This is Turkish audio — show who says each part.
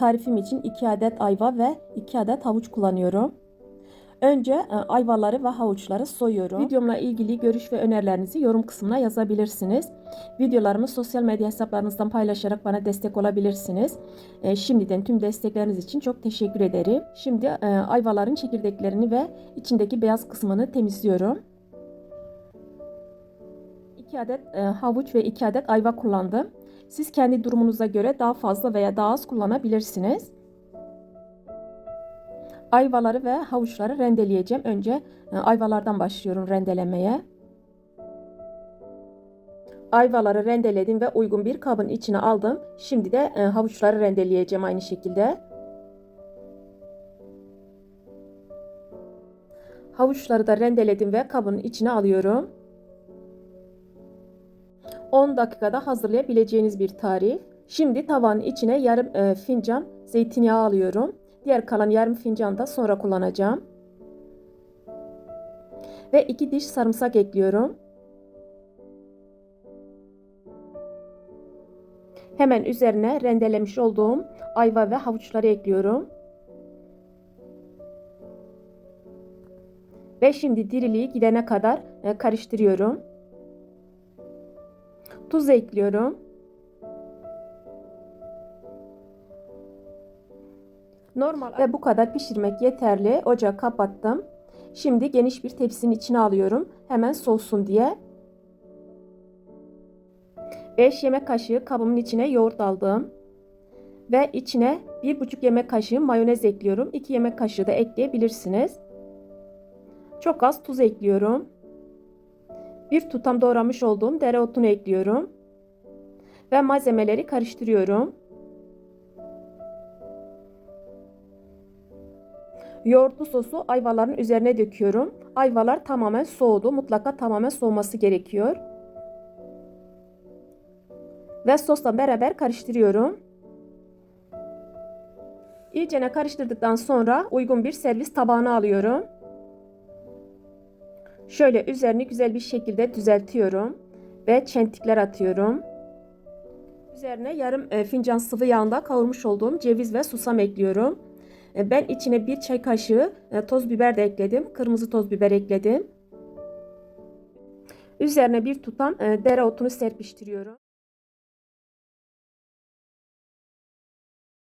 Speaker 1: Tarifim için 2 adet ayva ve 2 adet havuç kullanıyorum. Önce e, ayvaları ve havuçları soyuyorum. Videomla ilgili görüş ve önerilerinizi yorum kısmına yazabilirsiniz. Videolarımı sosyal medya hesaplarınızdan paylaşarak bana destek olabilirsiniz. E, Şimdiden tüm destekleriniz için çok teşekkür ederim. Şimdi e, ayvaların çekirdeklerini ve içindeki beyaz kısmını temizliyorum. 2 adet havuç ve 2 adet ayva kullandım. Siz kendi durumunuza göre daha fazla veya daha az kullanabilirsiniz. Ayvaları ve havuçları rendeleyeceğim. Önce e, ayvalardan başlıyorum rendelemeye. Ayvaları rendeledim ve uygun bir kabın içine aldım. Şimdi de e, havuçları rendeleyeceğim aynı şekilde. Havuçları da rendeledim ve kabın içine alıyorum. 10 dakikada hazırlayabileceğiniz bir tarif. Şimdi tavanın içine yarım e, fincan zeytinyağı alıyorum. Diğer kalan yarım fincan da sonra kullanacağım. Ve 2 diş sarımsak ekliyorum. Hemen üzerine rendelemiş olduğum ayva ve havuçları ekliyorum. Ve şimdi diriliği gidene kadar e, karıştırıyorum. Tuz ekliyorum. Normal ve bu kadar pişirmek yeterli. Ocağı kapattım. Şimdi geniş bir tepsinin içine alıyorum. Hemen soğusun diye. 5 yemek kaşığı kabımın içine yoğurt aldım. Ve içine 1,5 yemek kaşığı mayonez ekliyorum. 2 yemek kaşığı da ekleyebilirsiniz. Çok az tuz ekliyorum. Bir tutam doğramış olduğum dereotunu ekliyorum. Ve malzemeleri karıştırıyorum. Yoğurtlu sosu ayvaların üzerine döküyorum. Ayvalar tamamen soğudu. Mutlaka tamamen soğuması gerekiyor. Ve sosla beraber karıştırıyorum. İyicene karıştırdıktan sonra uygun bir servis tabağına alıyorum. Şöyle üzerini güzel bir şekilde düzeltiyorum ve çentikler atıyorum. Üzerine yarım e, fincan sıvı yağında kavurmuş olduğum ceviz ve susam ekliyorum. E, ben içine bir çay kaşığı e, toz biber de ekledim. Kırmızı toz biber ekledim. Üzerine bir tutam dereotunu serpiştiriyorum.